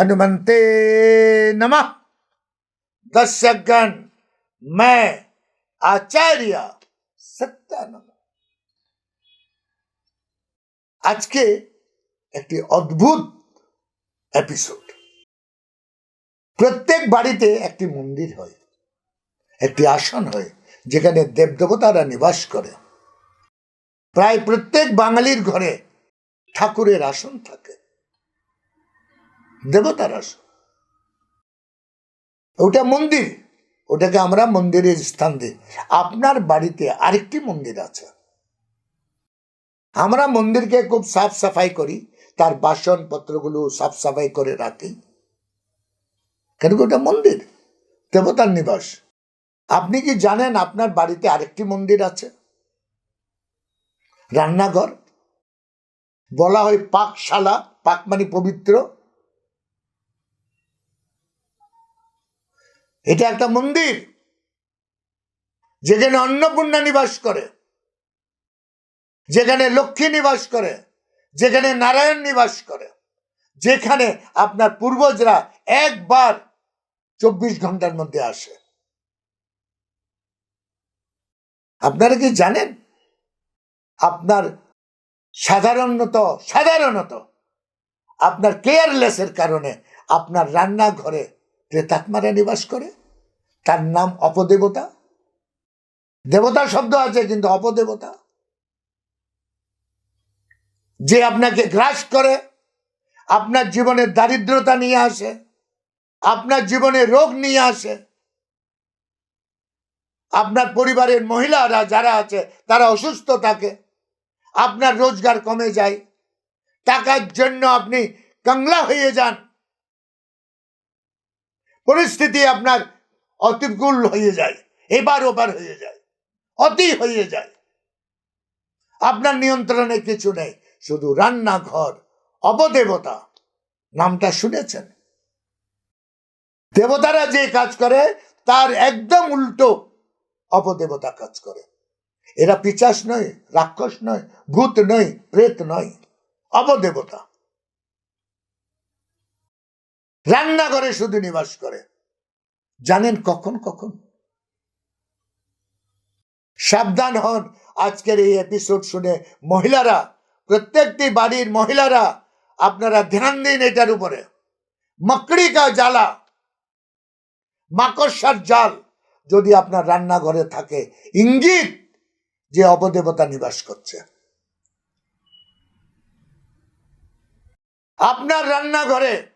हनुमंते नमः दर्शकगण मैं आचार्य सत्यानंद আজকে একটি অদ্ভুত এপিসোড প্রত্যেক বাড়িতে একটি মন্দির হয় একটি আসন হয় যেখানে দেবদেবতারা নিবাস করে প্রায় প্রত্যেক বাঙালির ঘরে ঠাকুরের আসন থাকে দেবতার ওটা মন্দির। ওটাকে আমরা মন্দিরের স্থান দিই। আপনার বাড়িতে আরেকটি মন্দির আছে। আমরা মন্দিরকে খুব সাফ সাফাই করি। তার বাসনপত্রগুলো সাফ সাফাই করে রাখি। কেন ওটা মন্দির? দেবতার নিবাস। আপনি কি জানেন আপনার বাড়িতে আরেকটি মন্দির আছে? রান্নাঘর। বলা হয় পাকশালা, পাক মানে পবিত্র। এটা একটা মন্দির যেখানে অন্নপূর্ণা নিবাস করে, যেখানে লক্ষ্মী নিবাস করে, যেখানে নারায়ণ নিবাস করে, যেখানে আপনার পূর্বজরা একবার চব্বিশ ঘণ্টার মধ্যে আসে। আপনারা কি জানেন? আপনার সাধারণত সাধারণত আপনার কেয়ারলেসের কারণে আপনার রান্নাঘরে প্রেতাত্মারা নিবাস করে। তার নাম অপদেবতা। দেবতা শব্দ আছে, কিন্তু অপদেবতা। যে আপনাকে গ্রাস করে, আপনার জীবনে দারিদ্রতা নিয়ে আসে, আপনার জীবনে রোগ নিয়ে আসে, আপনার পরিবারের মহিলারা যারা আছে, তারা অসুস্থ থাকে, আপনার রোজগার কমে যায়, টাকার জন্য আপনি কাংলা হয়ে যান পরিস্থিতি আপনার অতিকুল হয়ে যায়, এবার ওবার হয়ে যায়, অতি হয়ে যায়। আপনার নিয়ন্ত্রণে কিছু নেই, শুধু রান্নাঘর অবদেবতা নামটা শুনেছেন? দেবতারা যে কাজ করে, তার একদম উল্টো অপদেবতা কাজ করে। এরা পিচাস নয়, রাক্ষস নয়, ভূত নয়, প্রেত নয় অবদেবতা রান্নাঘরে শুধু নিবাস করে। জানেন কখন কখন? সাবধান হন, আজকের এই এপিসোড শুনে মহিলারা, প্রত্যেকটি বাড়ির মহিলারা, আপনারা ধ্যান দিন এটার উপরে। মকড়ি কা জ্বালা, মাকড়সার জাল, যদি আপনার রান্নাঘরে থাকে, ইঙ্গিত যে অপদেবতা নিবাস করছে। আপনার রান্নাঘরে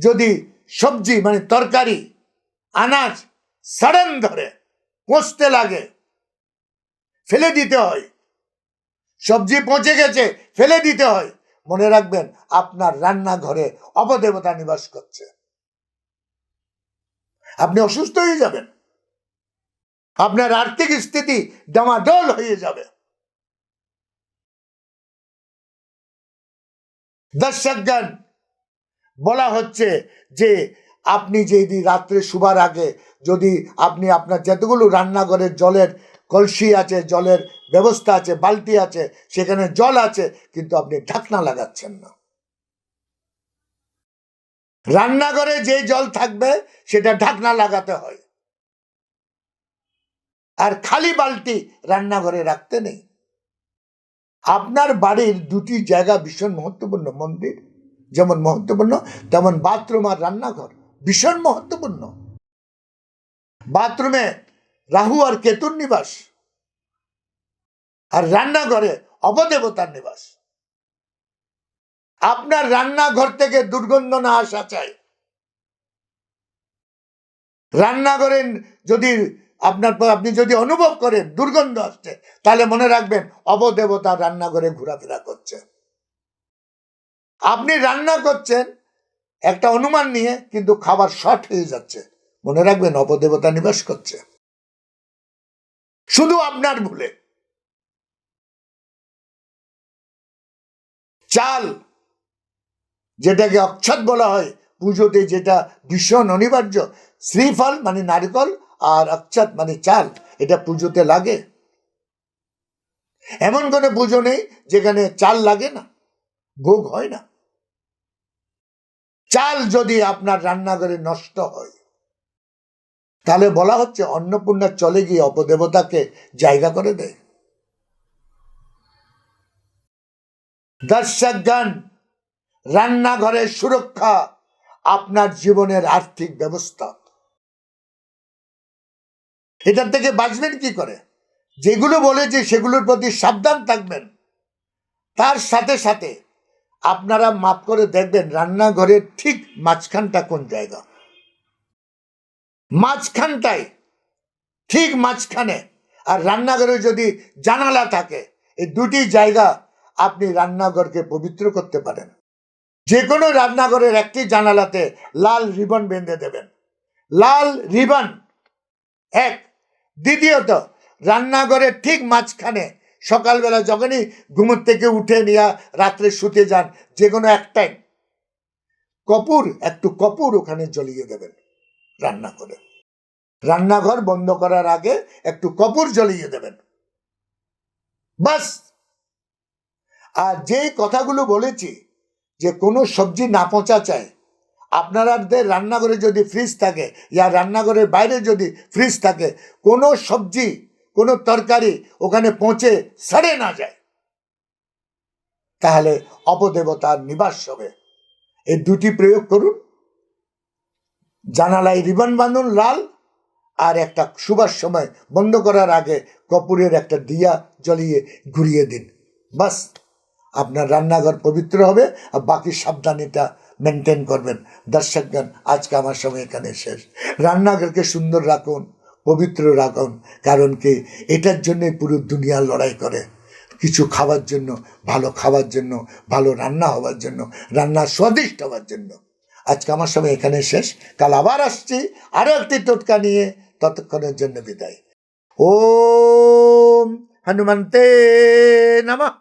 যদি সবজি মানে তরকারি, আনাজ সাডেন ধরে পচতে লাগে, ফেলে দিতে হয়, সবজি পচে গেছে, ফেলে দিতে হয়, মনে রাখবেন আপনার রান্নাঘরে অপদেবতা নিবাস করছে। আপনি অসুস্থ হয়ে যাবেন। আপনার আর্থিক স্থিতি ডামাডোল হয়ে যাবে। দর্শকগণ বলা হচ্ছে যে আপনি যদি রাত্রে শুবার আগে যদি আপনি আপনার যতগুলো রান্নাঘরের জলের কলসি আছে, জলের ব্যবস্থা আছে, বালতি আছে, সেখানে জল আছে, কিন্তু আপনি ঢাকনা লাগাচ্ছেন না। রান্নাঘরে যে জল থাকবে, সেটা ঢাকনা লাগাতে হয়। আর খালি বালতি রান্নাঘরে রাখতে নেই। আপনার বাড়ির দুটি জায়গা ভীষণ মহত্বপূর্ণ, মন্দির। যেমন মহত্বপূর্ণ, তেমন বাথরুম আর রান্নাঘর ভীষণ মহত্বপূর্ণ। বাথরুমে রাহু আর কেতুর নিবাস আর রান্নাঘরে অবদেবতার নিবাস। আপনার রান্নাঘর থেকে দুর্গন্ধ না আসা চাই। রান্নাঘরে যদি আপনার আপনি যদি অনুভব করেন দুর্গন্ধ আসছে, তাহলে মনে রাখবেন অবদেবতা রান্নাঘরে ঘোরাফেরা করছে। আপনি রান্না করছেন, একটা অনুমান নিয়ে কিন্তু খাবার শর্ট হয়ে যাচ্ছে। মনে রাখবেন, অপদেবতা নিবাস করছে। শুধু আপনার ভুলে। চাল, যেটাকে অক্ষত বলা হয়, পুজোতে যেটা ভীষণ অনিবার্য, শ্রীফল মানে নারকল আর অক্ষত মানে চাল, এটা পুজোতে লাগে। এমন কোনো পুজো নেই যেখানে চাল লাগে না, ভোগ হয় না। চাল যদি আপনার রান্নাঘরে নষ্ট হয়, তাহলে বলা হচ্ছে অন্নপূর্ণা চলে গিয়ে অপদেবতাকে জায়গা করে দেয়। দর্শকগণ, রান্নাঘরের সুরক্ষা আপনার জীবনের আর্থিক ব্যবস্থা। এটার থেকে বাঁচবেন কি করে? যেগুলো বলেছি সেগুলোর প্রতি সাবধান থাকবেন। তার সাথে সাথে আপনারা মাপ করে দেখবেন রান্নাঘরের ঠিক মাঝখানটা কোন জায়গা। মাঝখানটায় ঠিক মাঝখানে। আর রান্নাঘরে যদি জানালা থাকে, এই দুটি জায়গা আপনি রান্নাঘরকে পবিত্র করতে পারেন। যে কোনো রান্নাঘরের একটি জানালাতে লাল রিবন বেঁধে দেবেন। লাল রিবন, এক। দ্বিতীয়ত, রান্নাঘরের ঠিক মাঝখানে সকালবেলা যখনই ঘুমোর থেকে উঠে নিয়ে রাত্রে শুতে যান, যে কোনো একটাই। কপুর, একটু কপুর ওখানে জ্বলিয়ে দেবেন রান্না করে। রান্নাঘর বন্ধ করার আগে একটু কপুর জ্বলিয়ে দেবেন। বাস। আর যে কথাগুলো বলেছি, যে কোনো সবজি না পচা চায় আপনাদের রান্নাঘরে যদি ফ্রিজ থাকে, ইয়া রান্নাঘরের বাইরে যদি ফ্রিজ থাকে, কোনো সবজি কোনো তরকারি ওখানে পৌঁছে সাড়ে না যায়। তাহলে অপদেবতার নিবাস হবে। এই দুটি প্রয়োগ করুন। জানালায় রিবন বাঁধুন লাল আর একটা শুভার সময় বন্ধ করার আগে কপুরের একটা দিয়া জ্বলিয়ে ঘুরিয়ে দিন। বাস, আপনার রান্নাঘর পবিত্র হবে আর বাকি সাবধানিটা মেনটেন করবেন। দর্শকগণ, আজকে আমার সময় এখানে শেষ। রান্নাঘরকে সুন্দর রাখুন। পবিত্র রাখুন কারণ কি? এটার জন্যই পুরো দুনিয়া লড়াই করে। কিছু খাওয়ার জন্য, ভালো খাওয়ার জন্য, ভালো রান্না হওয়ার জন্য, রান্না স্বাদিষ্ট হওয়ার জন্য। আজকে আমার সময় এখানে শেষ। কাল আবার আসছি আরও একটি টোটকা নিয়ে। ততক্ষণের জন্য বিদায়। ওম হনুমন্তে নমঃ।